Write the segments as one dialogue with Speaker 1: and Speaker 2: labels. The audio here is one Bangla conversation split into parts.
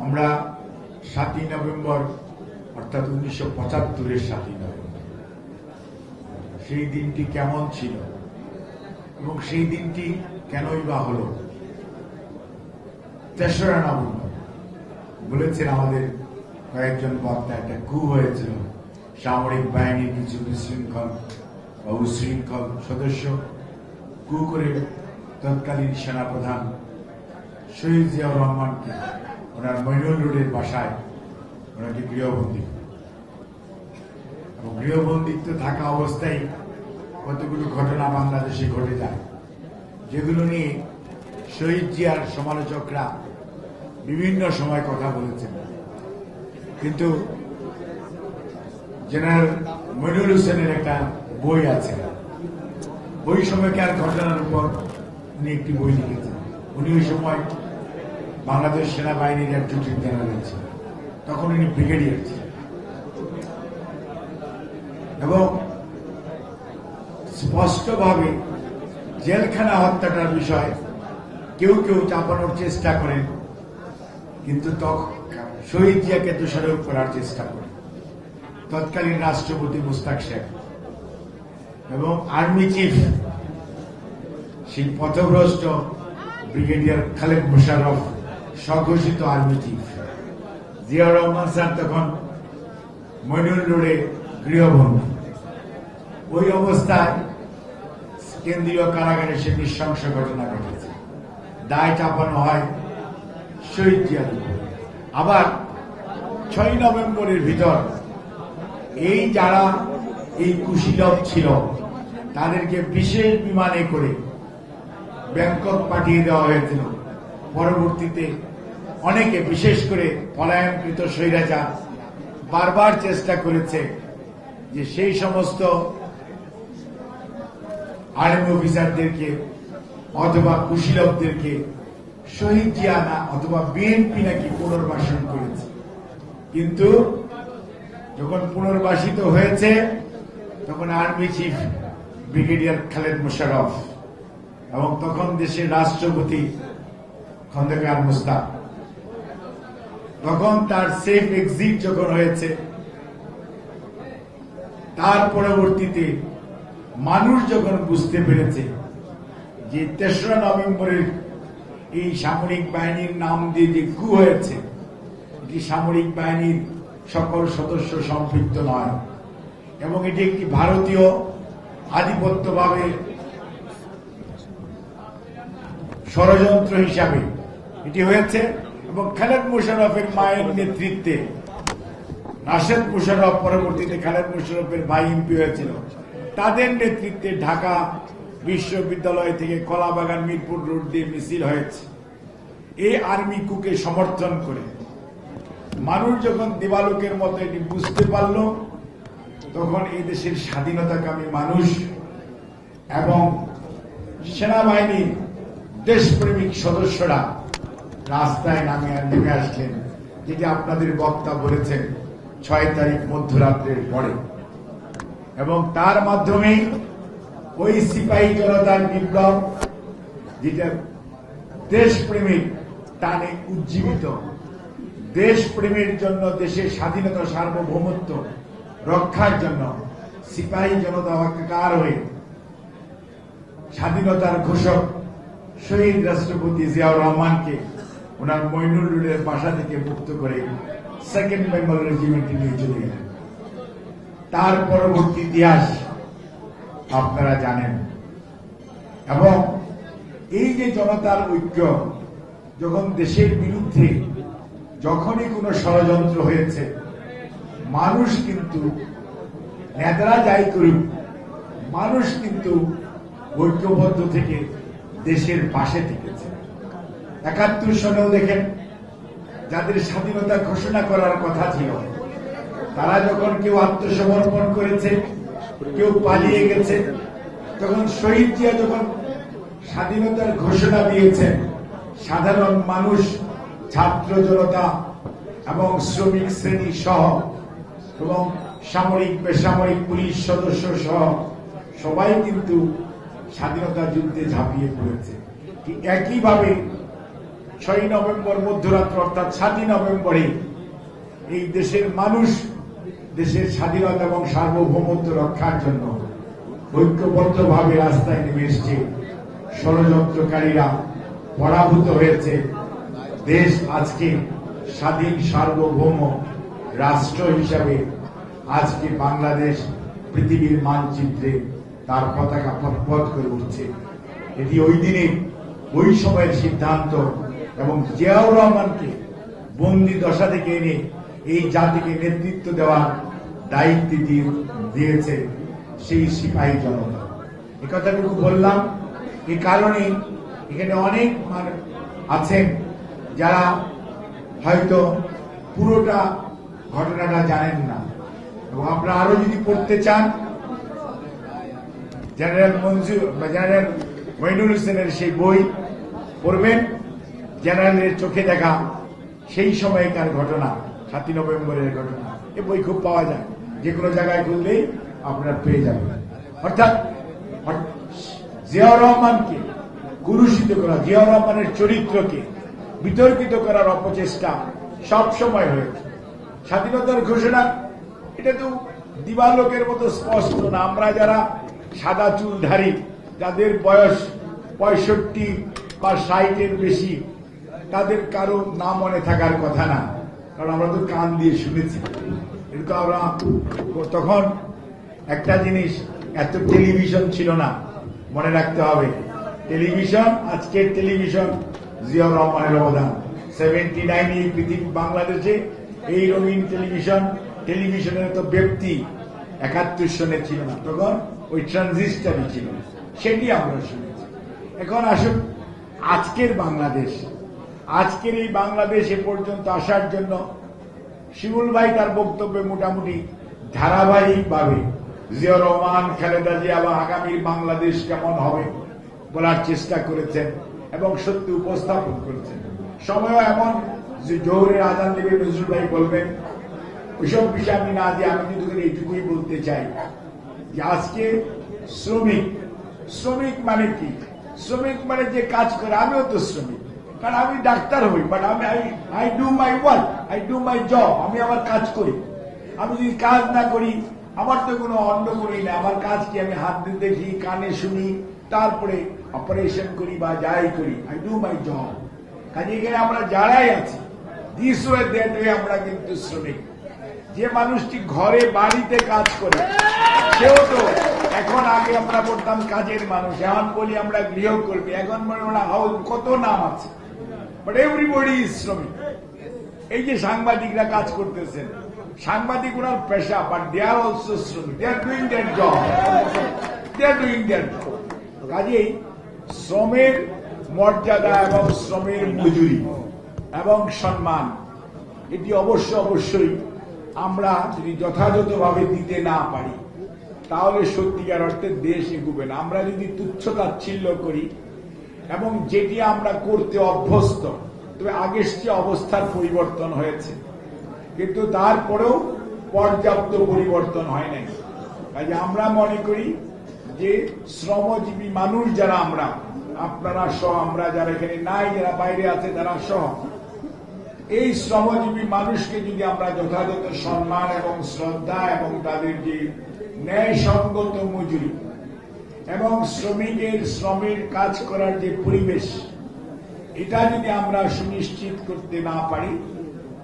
Speaker 1: আমরা সাতই নভেম্বর, অর্থাৎ উনিশশো পঁচাত্তরের সাতই সেই দিনটি কেমন ছিল? এবং সেই দিনটি কেনই বা হল? তেসরা নভেম্বর। বলেছেন আমাদের কয়েকজন বক্তা, একটা কু হয়েছিল। সামরিক বাহিনীর কিছু বিশৃঙ্খল বা উশৃঙ্খল সদস্য কু করে তৎকালীন সেনাপ্রধান শহীদ জিয়াউর রহমানকে ওনার মইনুল রোডের বাসায় ওনাকে গৃহবন্দী। এবং গৃহবন্দিত্ব থাকা অবস্থায় কতগুলো ঘটনা বাংলাদেশে ঘটে যায়, যেগুলো নিয়ে শহীদ জিয়ার সমালোচকরা বিভিন্ন সময় কথা বলেছেন। কিন্তু জেনারেল মইনুল হোসেনের একটা বই আছে। ওই সময়কার ঘটনার উপর উনি একটি বই লিখেছেন। উনি ওই সময় বাংলাদেশ সেনাবাহিনীর একজন জেনারেল ছিলেন তখন উনি ব্রিগেডিয়ার ছিলেন। এবং স্পষ্টভাবে জেলখানা হত্যাটার বিষয় কেউ কেউ চাপানোর চেষ্টা করেন, কিন্তু তখন শহীদ জিয়াকে দোষারোপ করার চেষ্টা করেন। তৎকালীন রাষ্ট্রপতি মুস্তাক শেখ এবং আর্মি চিফ সেই পথভ্রষ্ট ব্রিগেডিয়ার খালেদ মুশারফ স্বঘোষিত army chief Ziaur Rahman sir তখন মইনুল রোডে গৃহবন্দী ওই অবস্থায় কেন্দ্রীয় কারাগারে সে নৃশংস ঘটনা ঘটেছে। দায় চাপানো হয় শহীদ জিয়ার আবার ছয় নভেম্বরের ভিতর এই যারা এই কুশীলভ ছিল, তাদেরকে বিশেষ বিমানে করে ব্যাংকক পাঠিয়ে দেওয়া হয়েছিল। পরবর্তীতে অনেকে, বিশেষ করে পলায়নকৃত স্বৈরাচার, বারবার চেষ্টা করেছে যে সেই সমস্ত আর্মি অফিসারদেরকে অথবা কুশীলভদেরকে শহীদ জিয়া না অথবা বিএনপি নাকি পুনর্বাসন করেছে। কিন্তু যখন পুনর্বাসিত হয়েছে, তখন army chief brigadier Khaled Mosharraf এবং তখন দেশের রাষ্ট্রপতি খন্দকার মুস্তাক। তখন তার সেফ এক্সিট যখন হয়েছে, তার পরবর্তীতে মানুষ যখন বুঝতে পেরেছে যে তেসরা নভেম্বরের এই সামরিক বাহিনীর নাম দিয়ে যে কু হয়েছে, এটি সামরিক বাহিনীর সকল সদস্য সম্পৃক্ত নয় এবং এটি একটি ভারতীয় আধিপত্যভাবে ষড়যন্ত্র হিসাবে এটি হয়েছে এবং খালেদ মুশারফের মায়ের নেতৃত্বে। রাশেদ মুশারফ পরবর্তীতে খালেদ মুশারফের ভাই এমপি হয়েছিল। তাদের নেতৃত্বে ঢাকা বিশ্ববিদ্যালয় থেকে কলাবাগান মিরপুর রোড দিয়ে মিছিল হয়েছে। এই আর্মি কুকে সমর্থন করে। মানুষ যখন দিবালোকের মতো এটি বুঝতে পারল, তখন এই দেশের স্বাধীনতাকামী মানুষ এবং সেনাবাহিনীর দেশপ্রেমিক সদস্যরা রাস্তায় নামে নেমে আসলেন। যেটি আপনাদের বক্তা বলেছেন, ছয় তারিখ মধ্যরাত্রের পরে। এবং তার মাধ্যমে ওই সিপাহী জনতার বিপ্লব, যেটা দেশপ্রেমিক টানে উজ্জীবিত, দেশপ্রেমের জন্য দেশের স্বাধীনতা, সার্বভৌমত্ব রক্ষার জন্য সিপাহী জনতা কার হয়ে স্বাধীনতার ঘোষক শহীদ রাষ্ট্রপতি জিয়াউর রহমানকে ওনার মইনুল রোডের বাসা থেকে মুক্ত করে সেকেন্ড বেঙ্গল রেজিমেন্টে নিয়ে চলে গেলেন। তার পরবর্তী ইতিহাস আপনারা জানেন। এবং এই যে জনতার ঐক্য, যখন দেশের বিরুদ্ধে যখনই কোনো ষড়যন্ত্র হয়েছে, মানুষ কিন্তু নেতারা যাই করুক, মানুষ কিন্তু ঐক্যবদ্ধ থেকে দেশের পাশে থেকেছে। একাত্তর সনেও দেখেন, যাদের স্বাধীনতা ঘোষণা করার কথা ছিল, তারা যখন কেউ আত্মসমর্পণ করেছে, কেউ পালিয়ে গেছে, তখন শহীদ জিয়া যখন স্বাধীনতার ঘোষণা দিয়েছেন, সাধারণ মানুষ, ছাত্র জনতা এবং শ্রমিক শ্রেণি সহ এবং সামরিক, বেসামরিক পুলিশ সদস্য সহ সবাই কিন্তু স্বাধীনতা যুদ্ধে ঝাঁপিয়ে পড়েছে। একইভাবে ছয় নভেম্বর মধ্যরাত্র, অর্থাৎ সাতই নভেম্বরে, এই দেশের মানুষ দেশের স্বাধীনতা এবং সার্বভৌমত্ব রক্ষার জন্য ঐক্যবদ্ধভাবে রাস্তায় নেমে এসছে। ষড়যন্ত্রকারীরা পরাভূত হয়েছে। দেশ আজকে স্বাধীন, সার্বভৌম রাষ্ট্র হিসাবে আজকে বাংলাদেশ পৃথিবীর মানচিত্রে তার পতাকা পথপথ করে উঠছে। এটি ওই দিনে, ওই সময়ের সিদ্ধান্ত এবং জিয়াউর রহমানকে বন্দি দশা থেকে এনে এই জাতিকে নেতৃত্ব দেওয়ার দায়িত্ব দিয়ে দিয়েছে সেই সিপাহী জনতা। এ কথাটুকু বললাম। এই কারণে এখানে অনেক আছেন যারা হয়তো পুরোটা ঘটনাটা জানেন না। এবং আপনারা আরও যদি পড়তে চান, জেনারেল মঞ্জুর জেনারেল মইনুল হোসেনের সেই বই পড়বেন। জেনারেলের চোখে দেখা সেই সময়কার ঘটনা, সাতই নভেম্বরের ঘটনা, এ বই খুব পাওয়া যায়। যে কোনো জায়গায় খুললেই আপনারা পেয়ে যাবেন। অর্থাৎ জিয়াউর রহমানকে কুরুষিত করা, জিয়াউর রহমানের চরিত্রকে বিতর্কিত করার অপচেষ্টা সব সময় হয়েছে। স্বাধীনতার ঘোষণা, এটা তো দিবালোকের মতো স্পষ্ট না। আমরা যারা সাদা চুলধারী যাদের বয়স পঁয়ষট্টি বা ষাটের বেশি তাদের কারও না মনে থাকার কথা না। কারণ আমরা তো কান দিয়ে শুনেছি। কিন্তু আমরা তখন একটা জিনিস, এত টেলিভিশন ছিল না, মনে রাখতে হবে। টেলিভিশন, আজকের টেলিভিশন জিয়াউর রহমানের অবদান। সেভেন্টি নাইন এই পৃথিবী, বাংলাদেশে এই রঙিন টেলিভিশন, টেলিভিশনের তো ব্যক্তি একাত্তর সনে ছিল না। তখন ওই ট্রানজিস্টারই ছিল। সেটি আমরা শুনেছি। এখন আসুন, আজকের বাংলাদেশ আজকের এই বাংলাদেশ এ পর্যন্ত আসার জন্য শিমুল ভাই তার বক্তব্যে মোটামুটি ধারাবাহিকভাবে জিয়া রহমান, খালেদা জিয়া বা আগামীর বাংলাদেশ কেমন হবে বলার চেষ্টা করেছেন এবং সত্যি উপস্থাপন করেছেন। সময়ও এমন যে জোহরের আজান দেবে নজরুল ভাই বলবেন, ওইসব বিষয় আমি না দিয়ে আমি কিন্তু এইটুকুই বলতে চাই যে আজকে শ্রমিক শ্রমিক মানে কি? শ্রমিক মানে যে কাজ করে, আমিও তো শ্রমিক। কারণ আমি ডাক্তার হই বাট আমি I do my work I do my job আমি আমার কাজ করি। আমি যদি কাজ না করি, আমার তো কোনো অন্য করি না আমার কাজ কি আমি হাত দিয়ে দেখি, কানে শুনি, তারপরে অপারেশন করি বা যাই করি আই ডু মাই জব কাজে এখানে আমরা যারাই আছি দিস ওয়ে দ্যাট ওয়ে আমরা কিন্তু শ্রমিক। যে মানুষটি ঘরে, বাড়িতে কাজ করে, সেও তো এখন আগে আমরা বলতাম কাজের মানুষ, এখন বলি আমরা গৃহকর্মী, এখন মানে ওরা হাউস, কত নাম আছে। বাট এভরিবডি ইজ শ্রমিক এই যে সাংবাদিকরা কাজ করতেছেন, সাংবাদিক ওনার পেশা বাট দে আর অলসো শ্রমিক they are doing their job they are doing their job কাজেই শ্রমের মর্যাদা এবং শ্রমের মজুরি এবং সম্মান, এটি অবশ্য অবশ্যই আমরা যদি যথাযথভাবে দিতে না পারি, তাহলে সত্যিকার অর্থে দেশ এগুবে না। আমরা যদি তুচ্ছ তাচ্ছিল্য করি এবং যেটি আমরা করতে অভ্যস্ত, তবে আগের যে অবস্থার পরিবর্তন হয়েছে। কিন্তু তারপরেও পর্যাপ্ত পরিবর্তন হয় নাই। কাজে আমরা মনে করি যে শ্রমজীবী মানুষ যারা আমরা, আপনারা সহ আমরা যারা এখানে নাই, যারা বাইরে আছে, তারা সহ, এই শ্রমজীবী মানুষকে যদি আমরা যথাযথ সম্মান এবং শ্রদ্ধা এবং তাদের যে ন্যায়সঙ্গত মজুরি এবং শ্রমিকের শ্রমের কাজ করার যে পরিবেশ, এটা যদি আমরা সুনিশ্চিত করতে না পারি,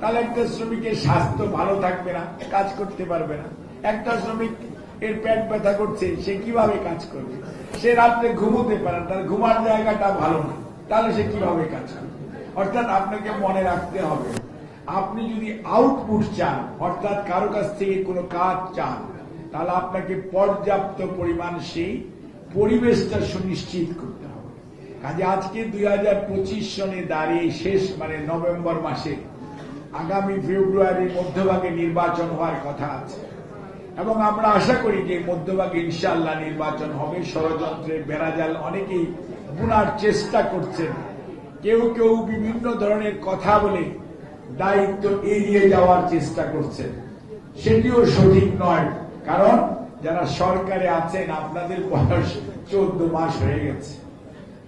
Speaker 1: তাহলে একটা শ্রমিকের স্বাস্থ্য ভালো থাকবে না, কাজ করতে পারবে না। একটা শ্রমিক এর পেট ব্যথা করছে, সে কীভাবে কাজ করবে? সে রাত্রে ঘুমোতে পারে তার ঘুমার জায়গাটা ভালো না, তাহলে সে কীভাবে কাজ করবে? অর্থাৎ আপনাকে মনে রাখতে হবে, আপনি যদি আউটপুট চান, অর্থাৎ কারও কাছ থেকে কোনো কাজ চান, তাহলে আপনাকে পর্যাপ্ত পরিমাণ সেই পরিবেশটা সুনিশ্চিত করতে হবে। কাজে আজকে দুই হাজার পঁচিশ সনে দাঁড়িয়ে শেষ মানে নভেম্বর মাসে আগামী ফেব্রুয়ারির মধ্যভাগে নির্বাচন হওয়ার কথা আছে। এবং আমরা আশা করি যে মধ্যভাগে ইনশাল্লাহ নির্বাচন হবে। ষড়যন্ত্রের বেড়াজাল অনেকেই বুনার চেষ্টা করছেন। কেউ কেউ বিভিন্ন ধরনের কথা বলে দায়িত্ব এড়িয়ে যাওয়ার চেষ্টা করছেন। সেটিও সঠিক নয়। কারণ যারা সরকারে আছেন, আপনাদের বয়স চোদ্দ মাস হয়ে গেছে।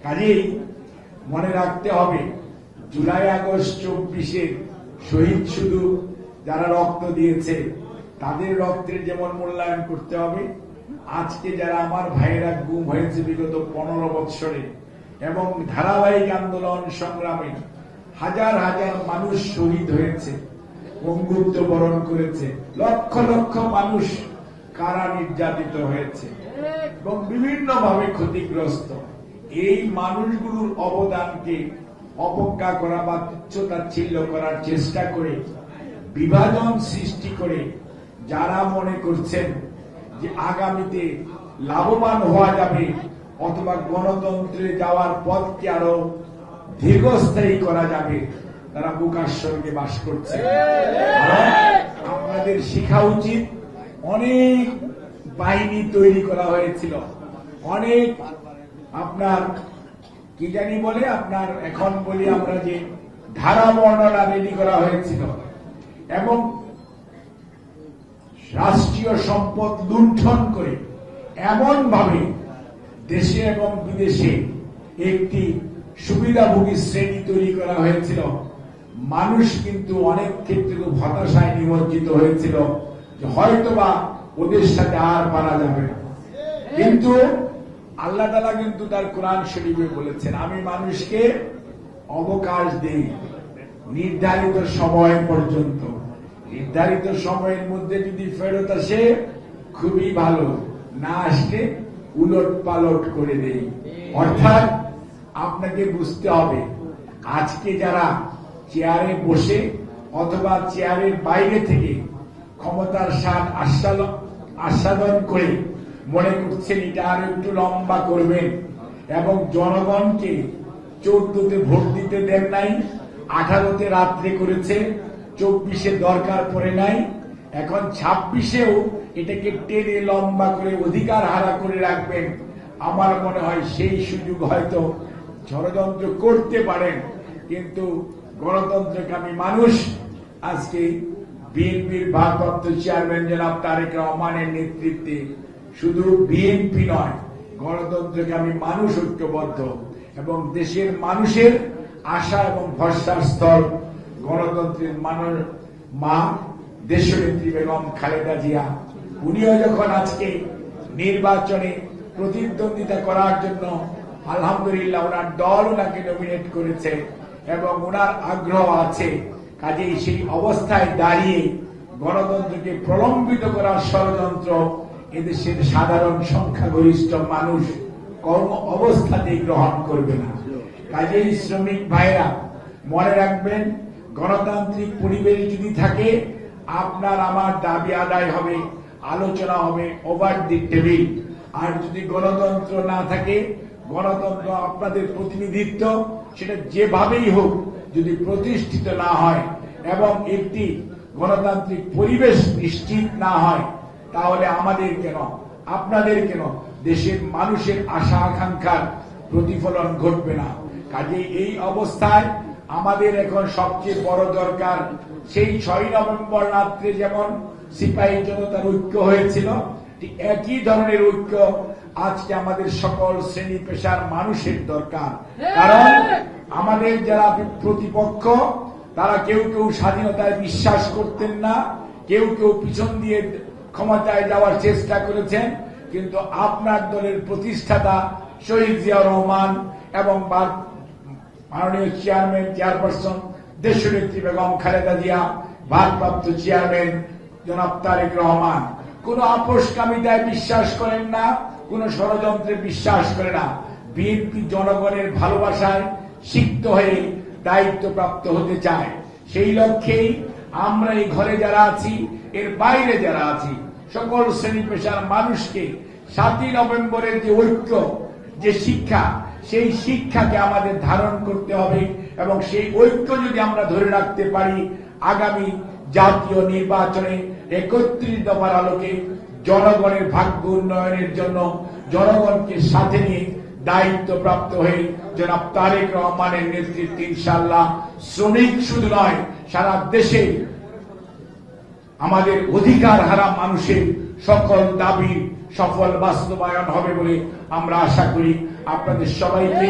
Speaker 1: কাজেই মনে রাখতে হবে, জুলাই, আগস্ট, চব্বিশে শহীদ শুধু যারা রক্ত দিয়েছে, তাদের রক্তের যেমন মূল্যায়ন করতে হবে, আজকে যারা আমার ভাইয়েরা গুম হয়েছে বিগত পনেরো বৎসরে, এবং ধারাবাহিক আন্দোলন সংগ্রামে হাজার হাজার মানুষ শহীদ হয়েছে, বঙ্গুত্ব বরণ করেছে, লক্ষ লক্ষ মানুষ কারা নির্যাতিত হয়েছে? এবং বিভিন্ন ভাবে ক্ষতিগ্রস্ত। এই মানুষগুলোর অবদানকে অবজ্ঞা করা বা তুচ্ছতাচ্ছিল্য করার চেষ্টা করে বিভাজন সৃষ্টি করে যারা মনে করছেন যে আগামীতে লাভবান হওয়া যাবে অথবা গণতন্ত্রে যাওয়ার পথকে আরও দীর্ঘস্থায়ী করা যাবে, তারা বুকার স্বর্গে বাস করছে। আপনাদের শেখা উচিত অনেক বাহিনী তৈরি করা হয়েছিল। অনেক আপনার, কি জানি বলে আপনার এখন বলি আমরা যে ধারা বর্ণনা রেডি করা হয়েছিল। এবং রাষ্ট্রীয় সম্পদ লুণ্ঠন করে এমন ভাবে দেশে এবং বিদেশে একটি সুবিধাভোগী শ্রেণি তৈরি করা হয়েছিল। মানুষ কিন্তু অনেক ক্ষেত্রে হতাশায় নিমজ্জিত হয়েছিল। হয়তোবা ওদের সাথে আর পারা যাবে না। কিন্তু আল্লাহ তালা কিন্তু তার কোরআন শরীফে বলেছেন, আমি মানুষকে অবকাশ দেই নির্ধারিত সময় পর্যন্ত। নির্ধারিত সময়ের মধ্যে যদি ফেরত আসে, খুবই ভালো। না আসলে উলট পালট করে দেই। অর্থাৎ আপনাকে বুঝতে হবে, আজকে যারা চেয়ারে বসে অথবা চেয়ারের বাইরে থেকে ক্ষমতার স্বাদ আস্বাদন আস্বাদন করে মনে করছেন এটা আরও একটু লম্বা করবেন। এবং জনগণকে চোদ্দতে ভোট দিতে দেন নাই, আঠারোতে রাত্রে করেছে, চব্বিশে দরকার পড়ে নাই, এখন ছাব্বিশেও এটাকে টেনে লম্বা করে অধিকার হারা করে রাখবেন। আমার মনে হয় সেই সুযোগ হয়তো ষড়যন্ত্র করতে পারেন, কিন্তু গণতন্ত্রকামী মানুষ আজকে বিএনপির ভারপ্রাপ্ত চেয়ারম্যান জনাব তারেক রহমানের নেতৃত্বে শুধু বিএনপি নয় গণতন্ত্রকামী মানুষ ঐক্যবদ্ধ এবং দেশের মানুষের আশা এবং ভরসার স্থল গণতন্ত্রের মানুষ মা দেশনেত্রী বেগম খালেদা জিয়া। উনিও যখন আজকে নির্বাচনে প্রতিদ্বন্দ্বিতা করার জন্য আলহামদুলিল্লাহ ওনার দল ওনাকে নমিনেট করেছে এবং ওনার আগ্রহ আছে কাজেই সেই অবস্থায় দাঁড়িয়ে গণতন্ত্রকে প্রলম্বিত করার ষড়যন্ত্র, এদেশের সাধারণ সংখ্যাগরিষ্ঠ মানুষ কর্ম অবস্থাতেই গ্রহণ করবে না। কাজেই শ্রমিক ভাইরা মনে রাখবেন, গণতান্ত্রিক পরিবেশ যদি থাকে, আপনার আমার দাবি আদায় হবে, আলোচনা হবে ওভার দি টেবিল আর যদি গণতন্ত্র না থাকে, গণতন্ত্র আপনাদের প্রতিনিধিত্ব, সেটা যেভাবেই হোক যদি প্রতিষ্ঠিত না হয় এবং একটি গণতান্ত্রিক পরিবেশ নিশ্চিত না হয়, তাহলে আমাদের কেন, আপনাদের কেন দেশের মানুষের আশা আকাঙ্ক্ষার প্রতিফলন ঘটবে না? কাজে এই অবস্থায় আমাদের এখন সবচেয়ে বড় দরকার, সেই ছয় নভেম্বর রাত্রে যেমন সিপাহী জনতার ঐক্য হয়েছিল একই ধরনের ঐক্য আজকে আমাদের সকল শ্রেণি পেশার মানুষের দরকার। কারণ আমাদের যারা প্রতিপক্ষ, তারা কেউ কেউ স্বাধীনতায় বিশ্বাস করতেন না, কেউ কেউ পিছন দিয়ে ক্ষমতায় যাওয়ার চেষ্টা করেছেন, কিন্তু আপনার দলের প্রতিষ্ঠাতা শহীদ জিয়া রহমান এবং মাননীয় চেয়ারম্যান, চেয়ারপারসন, দেশনেত্রী বেগম খালেদা জিয়া, ভারপ্রাপ্ত চেয়ারম্যান জনাব তারেক রহমান। কোন আপোষকামিতায় বিশ্বাস করেন না, কোন ষড়যন্ত্রে বিশ্বাস করে না। বিএনপি জনগণের ভালোবাসায় সিক্ত হয়ে দায়িত্বপ্রাপ্ত হতে চায়। সেই লক্ষ্যেই আমরা এই ঘরে যারা আছি, এর বাইরে যারা আছি, সকল শ্রেণি পেশার মানুষকে সাতই নভেম্বরের যে ঐক্য, যে শিক্ষা, সেই শিক্ষাকে আমাদের ধারণ করতে হবে এবং সেই ঐক্য যদি আমরা ধরে রাখতে পারি, আগামী জাতীয় নির্বাচনে একত্রিশ দফার আলোকে জনগণের ভাগ্য উন্নয়নের জন্য জনগণকে সাথে নিয়ে দায়িত্ব প্রাপ্ত হয়ে জনাব তারেক রহমানের নেতৃত্বে ইনশাল্লাহ শ্রমিক শুধু নয়, সারা দেশে আমাদের অধিকার হারা মানুষের সকল দাবি সফল বাস্তবায়ন হবে বলে আমরা আশা করি। আপনাদের সবাইকে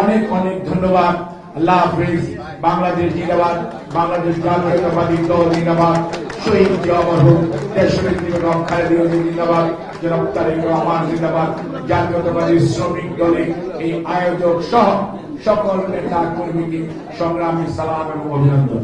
Speaker 1: অনেক অনেক ধন্যবাদ। আল্লাহ হাফেজ। বাংলাদেশ জিন্দাবাদ। বাংলাদেশ জাতীয়তাবাদী দল জিন্দাবাদ। শহীদ জিয়ামর হোক দেশের জীবন খালেদা জিন্দাবাদ। জনাব তারেক রহমান জিন্দাবাদ, জাতীয়তাবাদী শ্রমিক দলে এই আয়োজক সহ সকল নেতা কর্মীকে সংগ্রামী সালাম এবং অভিনন্দন।